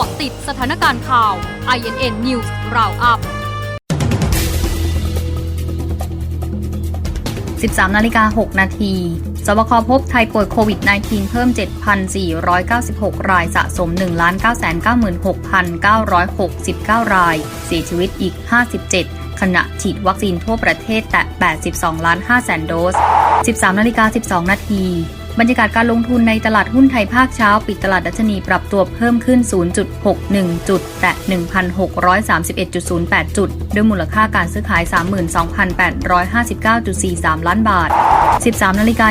าะติดสถานการณ์ข่าว INN News Roundup 13นาฬิกา6นาทีสบคพบไทยป่วยโควิด -19 เพิ่ม 7,496 รายสะสม 1,996,969 ราย เสียชีวิตอีก 57 ขณะฉีดวัคซีนทั่วประเทศแต่ 82 ล้าน5แสนโดส 13นาฬิกา12 นาที บรรยากาศการลงทุนในตลาดหุ้นไทยภาคเช้า ปิดตลาดดัชนีปรับตัวเพิ่มขึ้น 0.61 จุด แต่ 1,631.08 จุด ด้วยมูลค่าการซื้อขาย 32,859.43 ล้านบาท 13นาฬิก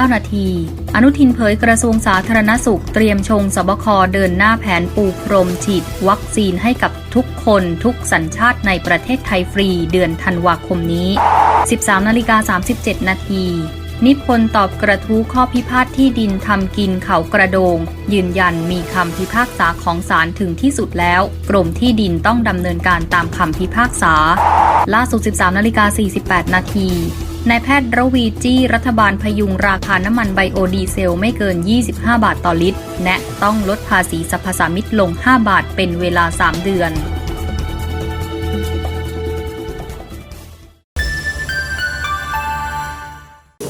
า29 นาที อนุทินเผยกระทรวงสาธารณสุข เตรียมชงสบคเดินหน้าแผนปูพรมฉีด วัคซีนให้กับทุกคนทุกสัญชาติในประเทศไทยฟรี เดือนธันวาคมนี้ 13นาฬิกา37 นาที นิพนธ์ตอบกระทู้ข้อพิพาทที่ดินทำกินเขากระโดง ยืนยันมีคำพิพากษาของศาลถึงที่สุดแล้ว กรมที่ดินต้องดำเนินการตามคำพิพากษา ล่าสุด 13นาฬิกา48 นาทีนายแพทย์ระวีจี้รัฐบาลพยุงราคาน้ำมันไบโอดีเซลไม่เกิน 25 บาทต่อลิตรแนะต้องลดภาษีสรรพสามิตลง 5 บาทเป็นเวลา 3 เดือน